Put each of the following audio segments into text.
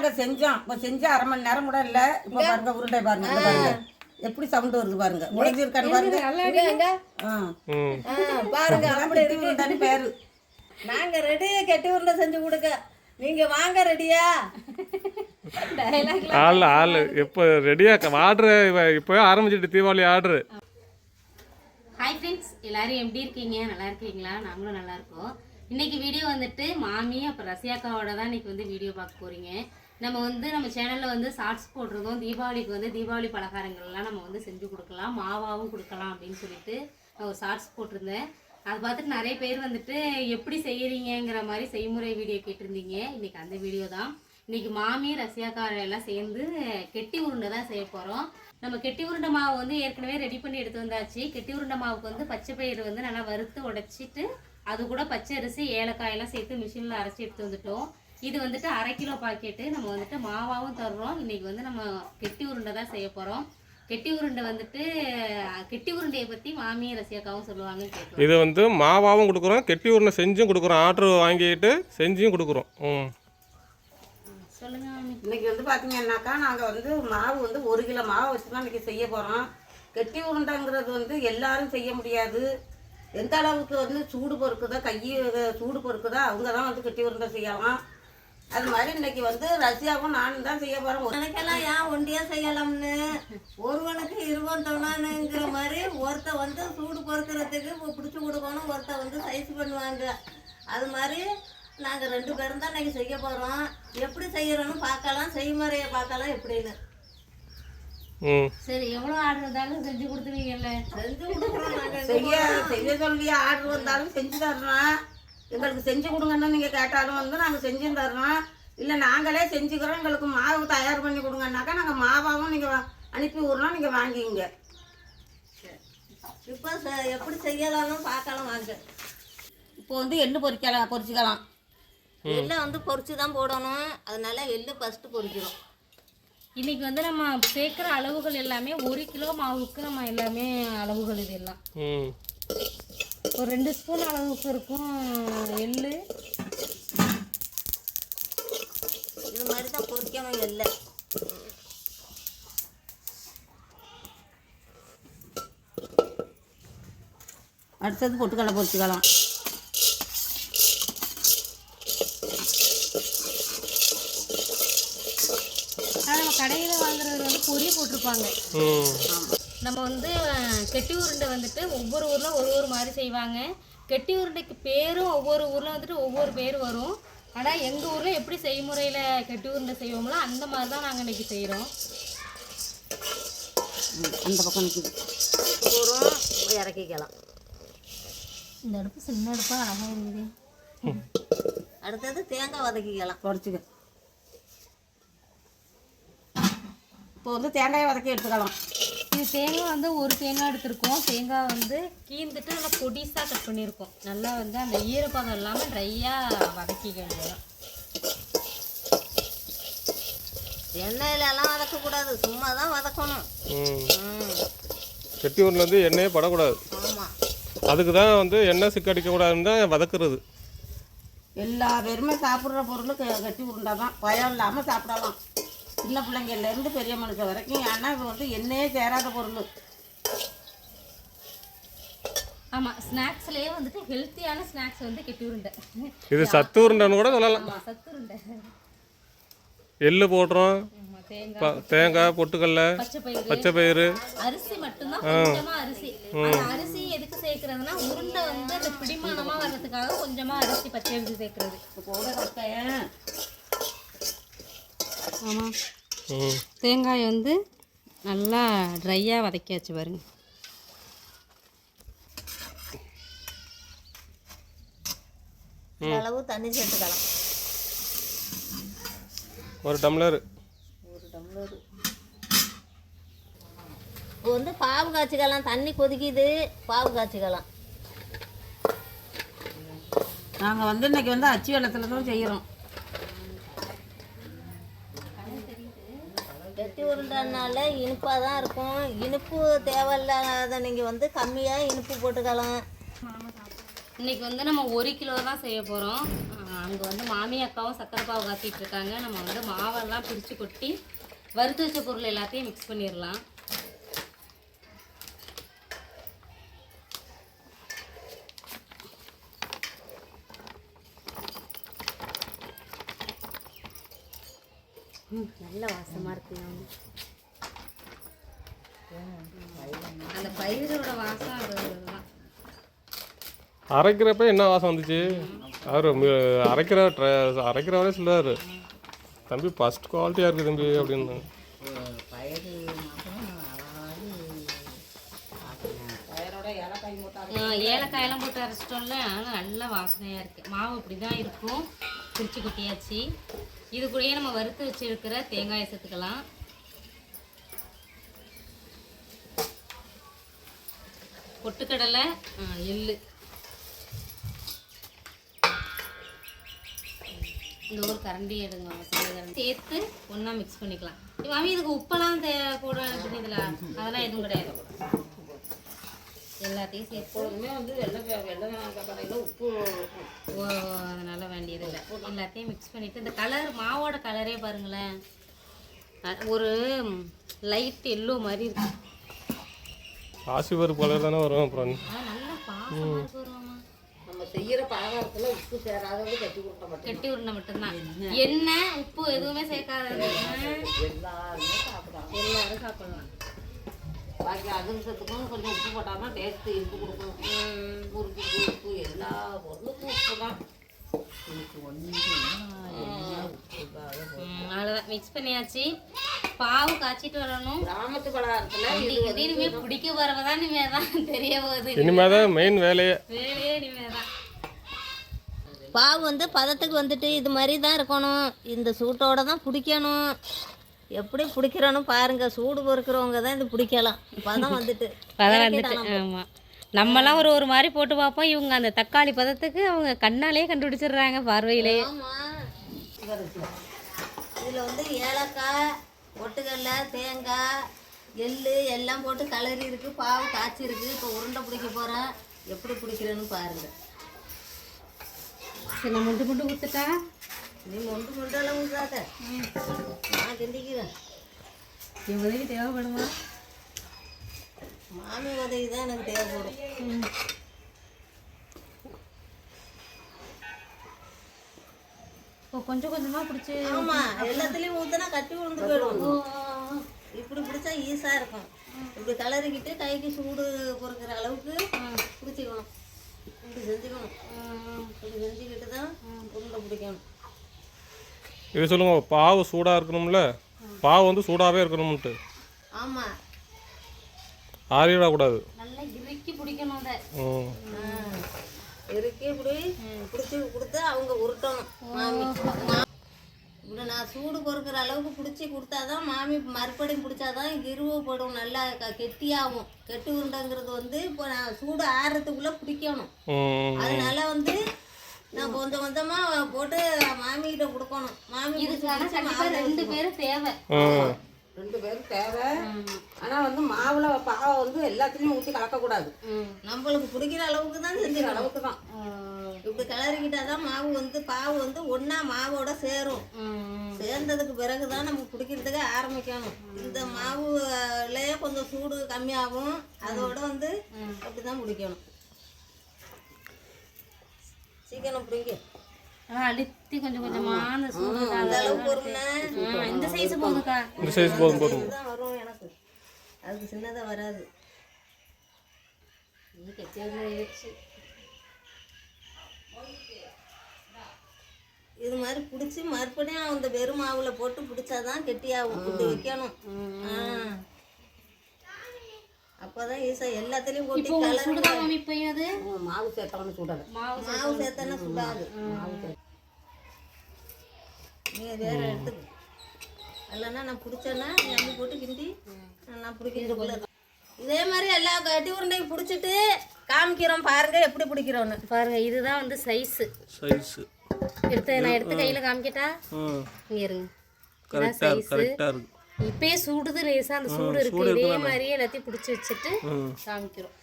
நாங்க செஞ்சோம். இப்போ செஞ்சு அரை மணி நேரம் கூட இல்ல. இப்போ பாருங்க உருண்டை பாருங்க இங்க பாருங்க. எப்படி சவுண்ட் வருது பாருங்க. உடஞ்சிருக்கான்னு பாருங்க. ஆ. ஆ, பாருங்க அப்படி இருக்கு. உருண்டைன்னு பேரு. நாங்க ரெடி கெட்டி உருண்டை செஞ்சு கொடுக்க. நீங்க வாங்க ரெடியா ஆள் ஆள். இப்போ ரெடியாக ஆர்டரு இப்போவே ஆரம்பிச்சிட்டு தீபாவளி ஆர்டரு ஹாய் ஃப்ரெண்ட்ஸ் எல்லாரும் எப்படி இருக்கீங்க? நல்லா இருக்கீங்களா? நாங்களும் நல்லா இருக்கோம். இன்னைக்கு வீடியோ வந்துட்டு மாமி அப்புறம் ரசியாக்காவோட தான் இன்னைக்கு வந்து வீடியோ பார்க்க போறீங்க. நம்ம வந்து நம்ம சேனலில் வந்து ஷார்ட்ஸ் போடுறதும் தீபாவளிக்கு வந்து தீபாவளி பலகாரங்கள்லாம் நம்ம வந்து செஞ்சு கொடுக்கலாம். மாவாவும் கொடுக்கலாம் அப்படின்னு சொல்லிட்டு நான் ஒரு ஷார்ட்ஸ் போட்டிருந்தேன். அதை பார்த்துட்டு நிறைய பேர் வந்துட்டு எப்படி செய்கிறீங்கிற மாதிரி செய்முறை வீடியோ கேட்டிருந்தீங்க. இன்னைக்கு அந்த வீடியோ தான். இன்றைக்கி மாமி ரசியாக்கார எல்லாம் சேர்ந்து கெட்டி உருண்டை தான் செய்ய போகிறோம் நம்ம கெட்டி உருண்டை மாவு வந்து ஏற்கனவே ரெடி பண்ணி எடுத்து வந்தாச்சு. கெட்டி உருண்டை மாவுக்கு வந்து பச்சை பயிறு வந்து நல்லா வறுத்து உடைச்சிட்டு அது கூட பச்சை அரிசி ஏலக்காயெல்லாம் சேர்த்து மிஷினில் அரைச்சி எடுத்து வந்துட்டோம். இது வந்துட்டு அரை கிலோ பாக்கெட்டு. நம்ம வந்துட்டு மாவாவும் தர்றோம். இன்னைக்கு வந்து நம்ம கெட்டி உருண்டை தான் செய்ய போகிறோம் கெட்டி உருண்டை வந்துட்டு கெட்டி உருண்டையை பற்றி மாமி ரசியாக்காவும் சொல்லுவாங்கன்னு கேட்கலாம். இது வந்து மாவாவும் கொடுக்குறோம் கெட்டி உருண்டை செஞ்சும் கொடுக்குறோம். ஆர்டர் வாங்கிட்டு செஞ்சும் கொடுக்குறோம். ம். சொல்லுங்க இன்னைக்கு வந்து பாத்தீங்கன்னாக்கா நாங்க வந்து மாவு வந்து ஒரு கிலோ மாவு வச்சு தான் இன்னைக்கு செய்ய போறோம். கெட்டி உருண்டைங்கிறது வந்து எல்லாரும் செய்ய முடியாது. எந்த அளவுக்கு வந்து சூடு பொறுக்குதோ கையை சூடு பொறுக்குதோ அவங்க தான் வந்து கெட்டி உருண்டை செய்யலாம். அது மாதிரி இன்னைக்கு வந்து ரஷ்யாவும் நானும் தான் செய்ய போறோம். எனக்கெல்லாம் ஏன் ஒண்டியா செய்யலாம்னு? ஒருவனுக்கு இருவன் தொண்ணானுங்கிற மாதிரி ஒருத்த வந்து சூடு பொறுக்கிறதுக்கு பிடிச்சி கொடுக்கணும் ஒருத்த வந்து சைஸ் பண்ணுவாங்க. அது மாதிரி நாங்கள் ரெண்டு பேரும் தான் இன்னைக்கு செய்ய போகிறோம் எப்படி செய்யறோன்னு பார்க்கலாம் செய்முறையை பார்க்கலாம் எப்படின்னு. ம். சரி எவ்வளோ ஆர்டர் இருந்தாலும் செஞ்சு கொடுத்துருவீங்கல்ல? செஞ்சு கொடுக்குறோம் நாங்கள் செய்ய செய்ய சொல்லி ஆர்டர் வந்தாலும் செஞ்சு தர்றோம் எங்களுக்கு செஞ்சு கொடுங்கன்னு நீங்கள் கேட்டாலும் வந்து நாங்கள் செஞ்சு தர்றோம் இல்லை நாங்களே செஞ்சுக்கிறோம் எங்களுக்கு மாவு தயார் பண்ணி கொடுங்கன்னாக்கா நாங்கள் மாவாவும் நீங்கள் அனுப்பி விட்றோம் நீங்கள் வாங்கிங்க. இப்போ எப்படி செய்யலாம்னு பார்க்கலாம் வாங்க. இப்போ வந்து எள்ளு பொரிக்கலாம் பொரிச்சுக்கலாம் எள்ளை வந்து பொரிச்சு தான் போடணும். அதனால எள்ளு ஃபஸ்ட்டு பொரிக்கிறோம் இன்னைக்கு வந்து நம்ம சேர்க்குற அளவுகள் எல்லாமே ஒரு கிலோ மாவுக்கு நம்ம எல்லாமே அளவுகள் இது எல்லாம். ம். ஒரு ரெண்டு ஸ்பூன் அளவுக்கு இருக்கும் எள்ளு. இது மாதிரி தான் பொரிக்கணும் எள்ளை. அடுத்தது பொட்டுக்கடலை பொரிச்சுக்கலாம் ஆனால் நம்ம கடையில் வாங்குறது வந்து பொரிய போட்டிருப்பாங்க. ம். நம்ம வந்து கெட்டி உருண்டை வந்துட்டு ஒவ்வொரு ஊரில் ஒரு ஒரு மாதிரி செய்வாங்க. கெட்டி உருண்டைக்கு பேரும் ஒவ்வொரு ஊரில் வந்துட்டு ஒவ்வொரு பேர் வரும். ஆனால் எங்கள் ஊரில் எப்படி செய்முறையில் கெட்டி உருண்டை செய்வோம்ல அந்த மாதிரி தான் நாங்கள் இன்னைக்கு செய்கிறோம் அந்த பக்கம் நிற்குது போகிறோம் இறக்கிக்கலாம். இந்த அடுப்பு சின்ன அடுப்பாக அழகாக இருக்குது அடுத்தது தேங்காய் வதக்கிக்கலாம். பொரிச்சுக்க. இப்போ வந்து தேங்காயை வதக்கி எடுத்துக்கலாம். இது தேங்காய் வந்து ஒரு தேங்காய் எடுத்திருக்கோம். தேங்காய் வந்து கீந்துட்டு நல்லா பொடிசாக கட் பண்ணியிருக்கோம். நல்லா வந்து அந்த ஈரப்பதம் இல்லாமல் ட்ரையாக வதக்கிக்க வேண்டியதான் எண்ணெயிலலாம் வதக்கக்கூடாது. சும்மா தான் வதக்கணும் கெட்டி உருண்டை வந்து எண்ணெயே படக்கூடாது. அதுக்கு தான் வந்து எண்ணெய் சிக்கடிக்கக்கூடாதுன்னு தான் வதக்குறது. எல்லா பேருமே சாப்பிட்ற பொருள் க- கட்டி உருண்டை தான். பயம் இல்லாமல் சாப்பிடலாம். சின்ன பிள்ளைங்கள்லேருந்து பெரிய மனுஷன் வரைக்கும் ஏன்னா இது வந்து எண்ணெயே சேராத பொருள். ஆமாம் ஸ்நாக்ஸ்லேயே வந்துட்டு ஹெல்த்தியான ஸ்நாக்ஸ் வந்து கெட்டி உருண்டை. இது சத்து உருண்டைன்னு கூட சொல்லலாம். சத்து உருண்டை. எள்ளு போடுறோம். தேங்காய் ப- தேங்காய் பொட்டுக்கடலை பச்சை பயிறு பச்சை பயிறு அரிசி மட்டும்தான் கொஞ்சமா அரிசி. அரிசி எதுக்கு சேர்க்கறதுன்னா உருண்டை வந்து அந்த பிடிமானமா வர்றதுக்காக கொஞ்சமா அரிசி பச்சை அரிசி சேர்க்கறது. கூட கட்டையன் ஆமா. ம். தேங்காய் வந்து நல்லா ட்ரையாக வதக்கியாச்சு பாருங்க. அளவு தண்ணி சேர்த்துக்கலாம். ஒரு டம்ளர். ஒரு டம்ளர். இப்போ வந்து பாவு காய்ச்சிக்கலாம். தண்ணி கொதிக்குது. பாவு காய்ச்சிக்கலாம். நாங்கள் வந்து இன்னைக்கு வந்து அச்சு வெள்ளத்தில் தான் செய்கிறோம் கெட்டி உருண்டைனால இனிப்பாக தான் இருக்கும். இனிப்பு தேவையில்லாத நீங்கள் வந்து கம்மியாக இனிப்பு போட்டுக்கலாம். இன்னைக்கு வந்து நம்ம ஒரு கிலோ தான் செய்ய போகிறோம் அங்கே வந்து மாமி அக்காவும் சக்கரை பாவு காத்திட்டு இருக்காங்க. நம்ம வந்து மாவெல்லாம் பிரித்து கொட்டி வறுத்து வச்ச பொருள் எல்லாத்தையும் மிக்ஸ் பண்ணிடலாம் ம், நல்ல வாசமாக இருக்குங்க அந்த பயிரோட வாசம் அரைக்கிறப்ப என்ன வாசம் வந்துச்சு? அவர் அரைக்கிற அரைக்கிறவரே சொல்லுவார் தம்பி ஃபஸ்ட் குவாலிட்டியாக இருக்குது தம்பி அப்படின்னு. ஏலக்காயெல்லாம் போட்டு அரைச்சிட்டோம்ல அதனால் நல்ல வாசனையாக இருக்குது மாவு இப்படி தான் இருக்கும். பிரித்து கொட்டியாச்சு. இது கூடயே நம்ம வறுத்து வச்சுருக்கிற தேங்காயை சேர்த்துக்கலாம். பொட்டுக்கடலை எள்ளு. இந்த ஒரு கரண்டி எடுங்க கரண்டி. சேர்த்து ஒன்றா மிக்ஸ் பண்ணிக்கலாம். மாமி இதுக்கு உப்பெல்லாம் தே போட இதில் அதெல்லாம் எதுவும் கிடையாது. எல்லாத்தையும் சேர்த்து எப்பொழுதுமே வந்து வெள்ளை வெள்ளை கடையில் உப்பு ஓ அதனால வேண்டியதில்லை எல்லாத்தையும் மிக்ஸ் பண்ணிட்டு இந்த கலர் மாவோட கலரே பாருங்களேன். ஒரு லைட் எல்லோ மாதிரி இருக்கு. பாசி பருப்பு கலர் தானே வரும் அப்புறம் நல்லா வருவாமா நம்ம செய்யற பலகாரத்துல உப்பு சேராதது கட்டி கொடுக்க மாட்டேன் கெட்டி உருண்டை மட்டும்தான். எண்ணெய் உப்பு எதுவுமே சேர்க்காதது. எல்லாருமே சாப்பிடுறாங்க எல்லாரும் சாப்பிடலாம். பாக்கி அதிரசத்துக்கும் கொஞ்சம் உப்பு போட்டாதான் டேஸ்ட் இருக்கு கொடுக்கும் முறுக்கு உப்பு எல்லா பொருளுக்கும் உப்பு தான் அவ்வளோதான் மிக்ஸ் பண்ணியாச்சு. பாவு காய்ச்சிட்டு வரணும். கிராமத்து பலகாரத்துல இனிமே பிடிக்க போறவதான் இனிமே தான் தெரிய போகுது. இனிமேல் தான் மெயின் வேலையே. வேலையே இனிமே தான் பாவு வந்து பதத்துக்கு வந்துட்டு இது மாதிரி தான் இருக்கணும். இந்த சூட்டோட தான் பிடிக்கணும். எப்படி பிடிக்கிறோன்னு பாருங்க. சூடு பொறுக்கிறவங்க தான் இது பிடிக்கலாம். பதம் வந்துட்டு. பதம் வந்துட்டு ஆமாம் நம்மலாம் ஒரு ஒரு மாதிரி போட்டு பார்ப்போம். இவங்க அந்த தக்காளி பதத்துக்கு அவங்க கண்ணாலே கண்டுபிடிச்சிடுறாங்க பார்வையிலே. ஆமாம் இதில் வந்து ஏலக்காய் பொட்டுக்கடலை தேங்காய் எள்ளு எல்லாம் போட்டு கலரி இருக்கு. பாவு காய்ச்சி இருக்கு. இப்போ உருண்டை பிடிக்க போகிறேன் எப்படி பிடிக்கிறேன்னு பாருங்க. சரி நான் முண்டு முண்டு கொடுத்துட்டா நீ மொண்டு மொண்டெல்லாம் ஊற்றாத நான் கிண்டிக்கிறேன் என் உதவி தேவைப்படுமா? மாமி உதவி தான் எனக்கு தேவைப்படும். இப்போ கொஞ்சம் கொஞ்சமாக பிடிச்சி ஆமா எல்லாத்துலயும் ஊத்துனா கட்டி விழுந்து போயிடும். இப்படி பிடிச்சா ஈஸா இருக்கும். இப்படி கலரிக்கிட்டு கைக்கு சூடு பொறுக்கிற அளவுக்கு பிடிச்சிக்கணும் இப்படி செஞ்சுக்கணும். இப்படி செஞ்சுக்கிட்டு தான் உருண்டை பிடிக்கணும். இது சொல்லுங்க பாவு சூடாக இருக்கணும்ல? பாவு வந்து சூடாகவே இருக்கணும்ன்ட்டு. ஆமா. ஆறிவிடக்கூடாது நல்லா இறுக்கி பிடிக்கணும் அதை. ம் இறுக்கி இப்படி பிடிச்சி கொடுத்து அவங்க உருட்டணும். மாமி. இப்படி நான் சூடு பொறுக்கிற அளவுக்கு பிடிச்சி கொடுத்தாதான் மாமி மறுபடியும் பிடிச்சாதான் இருவப்படும் நல்லா க- கெட்டியாகும். கெட்டி உருண்டைங்கிறது வந்து இப்போ நான் சூடு ஆறுறதுக்குள்ள பிடிக்கணும். அதனால வந்து நான் கொஞ்சம் கொஞ்சமா போட்டு மாமிகிட்ட கொடுக்கணும். மாமி மாவுல ரெண்டு பேரும் தேவை. ரெண்டு பேரும் தேவை. ஆனா வந்து மாவுல பாவை வந்து எல்லாத்துலயும் ஊற்றி கலக்கக்கூடாது. நம்மளுக்கு பிடிக்கிற அளவுக்கு தான் செஞ்சுக்கணும். அளவுக்கு தான். இப்படி கிளறிக்கிட்டா தான் மாவு வந்து பாவு வந்து ஒண்ணா மாவோட சேரும். சேர்ந்ததுக்கு பிறகு தான் நமக்கு பிடிக்கிறதுக்கு ஆரம்பிக்கணும். இந்த மாவுலயே கொஞ்சம் சூடு கம்மியாகும். அதோட வந்து அப்படி தான் பிடிக்கணும் சீக்கிரம் பிடிங்க. ஆனால் அழுத்தி கொஞ்சம் கொஞ்சமாக அந்த சூடு அந்த அளவுக்கு இந்த சைஸ் போதுக்கா? இந்த சைஸ் போதும் போதும். தான் வரும் எனக்கு. அதுக்கு சின்னதாக வராது. இது மாதிரி பிடிச்சி மறுபடியும் அந்த வெறும் மாவுல போட்டு பிடிச்சாதான் கெட்டியாகும். இப்படி வைக்கணும். ஆ. அப்பதான் ஈஸா எல்லாத்துலயும் இப்போ உங்களுக்கு கலந்து சுடுதா மாமி இப்பயும் அது? உம், மாவு சேர்த்தவனு சுடலை. மாவு மாவு சேர்த்தானே சுடாது. மாவு சேர்த்து நீங்க வேற எடுத்துக்க இல்லைன்னா நான் பிடிச்சேன்னா நீ அள்ளி போட்டு கிண்டி நான் பிடிக்கிறதுக்குள்ள இதே மாதிரி எல்லா கட்டி உருண்டையும் பிடிச்சிட்டு காமிக்கிறோம் பாருங்க எப்படி பிடிக்கிறோன்னு பாருங்க இதுதான் வந்து சைஸு சைஸு எடுத்து நான் எடுத்து கையில் காமிக்கட்டா? ம். இங்கே இருங்க. கரெக்டாக இருக்கு. இப்பயே சுடுது லேசா அந்த சூடு இருக்கு. இதே மாதிரியே எல்லாத்தையும் பிடிச்சி வச்சுட்டு காமிக்கிறோம்.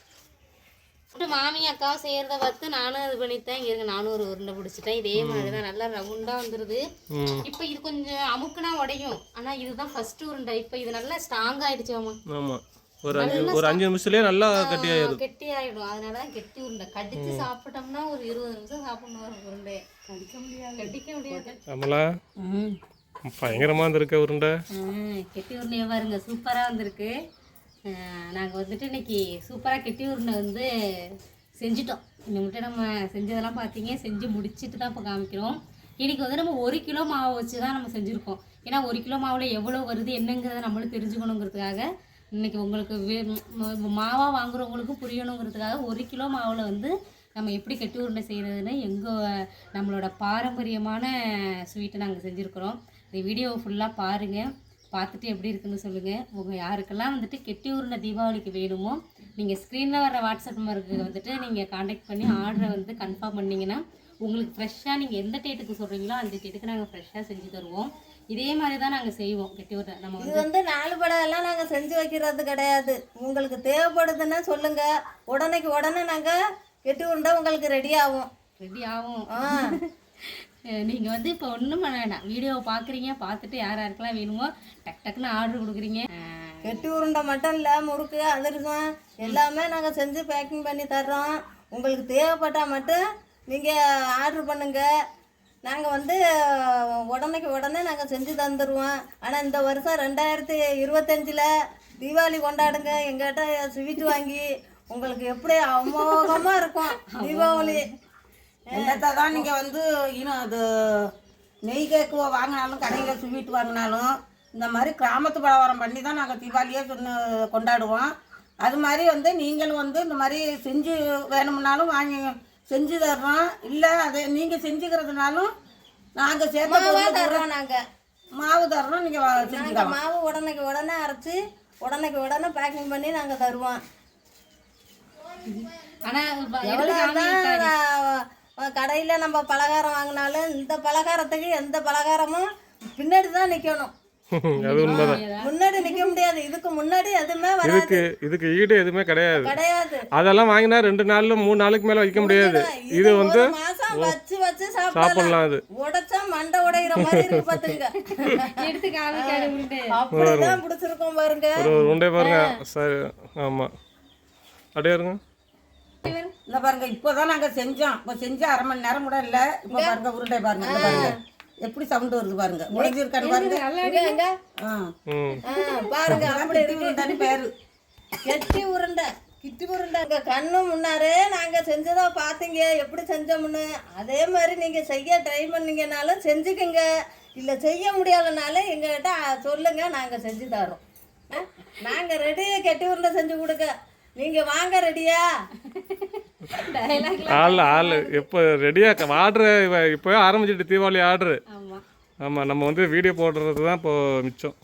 மாமி அக்காவும் செய்கிறத பார்த்து நானும் இது பண்ணிட்டேன். இருங்க நானும் ஒரு உருண்டை பிடிச்சிட்டேன். இதே மாதிரி தான் நல்லா ரவுண்டாக வந்துடுது ம். இப்போ இது கொஞ்சம் அமுக்குனா உடையும். ஆனால் இதுதான் ஃபர்ஸ்ட் உருண்டை. இப்போ இது நல்லா ஸ்ட்ராங் ஆயிடுச்சு ஆமாம் ஒரு அஞ்சு ஒரு அஞ்சு நிமிஷத்துலேயே நல்லா கட்டி ஆயிடும் கெட்டி ஆயிடும். அதனால தான் கெட்டி உருண்டை. கடிச்சு சாப்பிட்டோம்னா ஒரு இருபது நிமிஷம் சாப்பிடணும் ஒரு உருண்டையை. கடிக்க முடியாது. கடிக்க முடியாது. பயங்கரமாக இருந்திருக்க உருண்டை. கெட்டி உருண்டை பாருங்க சூப்பராக வந்திருக்கு. நாங்கள் வந்துட்டு இன்னைக்கு சூப்பராக கெட்டி உருண்டை வந்து செஞ்சிட்டோம். மட்டும் நம்ம செஞ்சதெல்லாம் பார்த்தீங்க செஞ்சு முடிச்சிட்டு தான் இப்போ காமிக்கிறோம். இன்றைக்கி வந்து நம்ம ஒரு கிலோ மாவு வச்சு தான் நம்ம செஞ்சுருக்கோம். ஏன்னா ஒரு கிலோ மாவில் எவ்வளோ வருது என்னங்கிறத நம்மளும் தெரிஞ்சுக்கணுங்கிறதுக்காக இன்னைக்கு உங்களுக்கு மாவாக வாங்குறவங்களுக்கும் புரியணுங்கிறதுக்காக ஒரு கிலோ மாவில் வந்து நம்ம எப்படி கெட்டி உருண்டை செய்கிறதுன்னு எங்கள் நம்மளோட பாரம்பரியமான ஸ்வீட்டை நாங்கள் செஞ்சுருக்குறோம். இந்த வீடியோவை ஃபுல்லாக பாருங்கள் பார்த்துட்டு எப்படி இருக்குன்னு சொல்லுங்கள் உங்கள் யாருக்கெல்லாம் வந்துட்டு கெட்டி உருண்டை தீபாவளிக்கு வேணுமோ நீங்கள் ஸ்க்ரீனில் வர வாட்ஸ்அப் நம்பருக்கு வந்துட்டு நீங்கள் காண்டாக்ட் பண்ணி ஆர்டரை வந்து கன்ஃபார்ம் பண்ணிங்கன்னா உங்களுக்கு ஃப்ரெஷ்ஷாக நீங்கள் எந்த டேட்டுக்கு சொல்கிறீங்களோ அந்த டேட்டுக்கு நாங்கள் ஃப்ரெஷ்ஷாக செஞ்சு தருவோம். இதே மாதிரி தான் நாங்கள் செய்வோம் கெட்டி உருண்டை. நம்ம இது வந்து நாலு படம் எல்லாம் நாங்கள் செஞ்சு வைக்கிறது கிடையாது. உங்களுக்கு தேவைப்படுதுன்னா சொல்லுங்க. உடனேக்கு உடனே நாங்கள் கெட்டி உருண்டை உங்களுக்கு ரெடி ஆகும். ரெடி ஆகும். ஆ. நீங்கள் வந்து இப்போ ஒன்றும் பண்ண வேண்டாம். வீடியோவை பார்க்குறீங்க பார்த்துட்டு யார் யாருக்கெல்லாம் வேணுமோ டக் டக்குன்னு ஆர்டர் கொடுக்குறீங்க. கெட்டி உருண்டை மட்டும் இல்லை முறுக்கு அதிரசம் எல்லாமே நாங்கள் செஞ்சு பேக்கிங் பண்ணி தர்றோம். உங்களுக்கு தேவைப்பட்டால் மட்டும் நீங்கள் ஆர்டர் பண்ணுங்க. நாங்கள் வந்து உடனேக்கு உடனே நாங்கள் செஞ்சு தந்துடுவோம் ஆனால் இந்த வருஷம் ரெண்டாயிரத்தி இருபத்தஞ்சில் தீபாவளி கொண்டாடுங்க. எங்கிட்ட ஸ்வீட் வாங்கி உங்களுக்கு எப்படி அமோகமாக இருக்கும் தீபாவளி. என்னத்தை தான் நீங்கள் வந்து இன்னும் அது நெய் கேக்கு வாங்கினாலும் கடையில் ஸ்வீட் வாங்கினாலும் இந்த மாதிரி கிராமத்து பலகாரம் பண்ணி தான் நாங்கள் தீபாவளியே சொன்ன கொண்டாடுவோம். அது மாதிரி வந்து நீங்களும் வந்து இந்த மாதிரி செஞ்சு வேணும்னாலும் வாங்கி செஞ்சு தர்றோம். இல்லை அதை நீங்கள் செஞ்சுக்கிறதுனாலும் நாங்கள் சேர்த்த தர்றோம் நாங்கள் மாவு தர்றோம் நீங்கள் செஞ்சுக்கலாம். மாவு உடனேக்கு உடனே அரைச்சி உடனேக்கு உடனே பேக்கிங் பண்ணி நாங்கள் தருவோம். ஆனால் கடையில் நம்ம பலகாரம் வாங்கினாலும் இந்த பலகாரத்துக்கு எந்த பலகாரமும் பின்னாடி தான் நிற்கணும் அது உண்மைதான். முன்னாடி நிற்க முடியாது. இதுக்கு முன்னாடி எதுவுமே வராது. இதுக்கு இதுக்கு ஈடு எதுவுமே கிடையாது. கிடையாது. அதெல்லாம் வாங்கினா ரெண்டு நாள்ல மூணு நாளைக்கு மேலே வைக்க முடியாது. இது வந்து வச்சு வச்சு சாப்பிடலாம் சாப்பிடலாம் அது. உடைச்சா மண்டை உடைகிற மாதிரி இருக்கு பாத்துங்க. எடுத்து காமிக்காது உண்டு. அப்படிதான் பிடிச்சிருக்கோம் பாருங்க. ஒரு உண்டை பாருங்க. சரி ஆமாம் அப்படியே இருங்க. இந்த பாருங்க இப்போதான் நாங்கள் செஞ்சோம். இப்போ செஞ்சு அரை மணி நேரம் கூட இல்லை. இப்போ பாருங்க உருண்டை பாருங்க இந்த பாருங்க. எப்படி சவுண்ட் வருது பாருங்க. முடிஞ்சிருக்கான்னு பாருங்க. பாருங்க அப்படி உருண்டைன்னு பேரு. கெட்டி உருண்டை. கிட்டி உருண்டை எங்க கண்ணு முன்னாரே நாங்க செஞ்சதா பாத்தீங்க. எப்படி செஞ்சோம்னு? அதே மாதிரி நீங்க செய்ய ட்ரை பண்ணீங்கனாலும் செஞ்சுக்கங்க. இல்ல செய்ய முடியலனாலும் எங்ககிட்ட சொல்லுங்க. நாங்க செஞ்சு தரோம்? நாங்க ரெடி கெட்டி உருண்டை செஞ்சு கொடுக்க நீங்க வாங்க ரெடியா? ஆள் ஆள். எப்போ ரெடியாக ஆர்டரு இப்போவே ஆரம்பிச்சிட்டு தீபாவளி ஆர்டரு ஆமாம் ஆமாம் நம்ம வந்து வீடியோ போடுறது தான் இப்போ மிச்சம்.